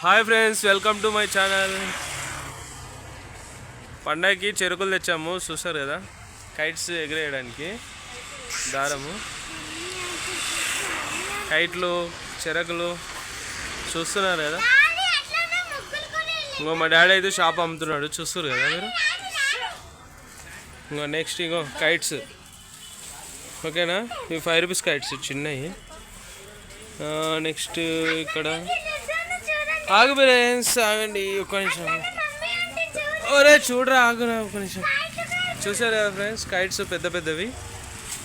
Hi friends welcome to my channel. పండగకి చెరుకులు తెచ్చాము చూస్తారు కదా? కైట్స్ ఎగిరేయడానికి దారము. కైట్లు చెరకులు చూస్తున్నారు కదా? ఇంకో మా డాడీ అయితే షాప్ అమ్ముతున్నాడు చూస్తారు కదా మీరు? ఇంకో నెక్స్ట్ ఇంకో కైట్స్. ఓకేనా? ఇవి ఫైవ్ రూపీస్ కైట్స్ చిన్నవి. నెక్స్ట్ ఇక్కడ ఆగు ఫ్రెండ్స్ ఆగండి ఒక్క నిమిషం. ఒరే చూడరా ఆగురా ఒక్క నిమిషం. చూసారు కదా ఫ్రెండ్స్ కైట్స్ పెద్ద పెద్దవి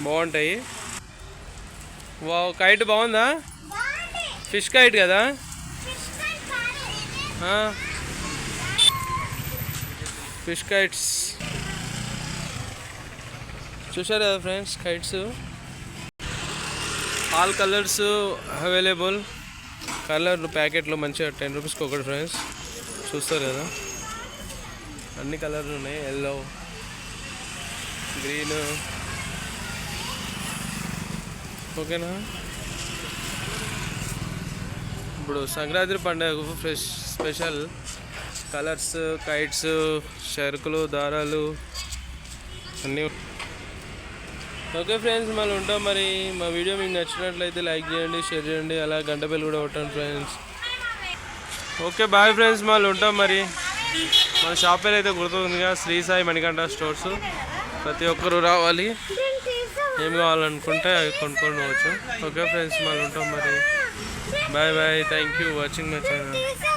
బాగుంటాయి. వా కైట్ బాగుందా? ఫిష్ కైట్ కదా? Fish kites. చూసారు కదా friends kites. All colours available. Colour ప్యాకెట్లు మంచిగా టెన్ రూపీస్కి ఒకటి ఫ్రెండ్స్. చూస్తారు కదా? అన్ని కలర్లు ఉన్నాయి. ఎల్లో గ్రీన్ ఓకేనా? ఇప్పుడు సంక్రాంతి పండుగ ఫ్రెష్ స్పెషల్ కలర్స్ కైట్స్ షర్కులు దారాలు అన్నీ ఓకే ఫ్రెండ్స్ మళ్ళీ ఉంటాం. మరి మా వీడియో మీకు నచ్చినట్లయితే లైక్ చేయండి షేర్ చేయండి. అలా గంట బెల్ కూడా కొట్టండి ఫ్రెండ్స్ ఓకే బాయ్ ఫ్రెండ్స్ మళ్ళీ ఉంటాం. మరి మన షాప్ పేరు అయితే గుర్తుందిగా శ్రీ సాయి మణికంఠ స్టోర్స్. ప్రతి ఒక్కరు రావాలి. ఏం కావాలనుకుంటే అవి కొనుక్కొని పోవచ్చు. ఓకే ఫ్రెండ్స్ మళ్ళీ ఉంటాం. మరి bye bye thank you watching my channel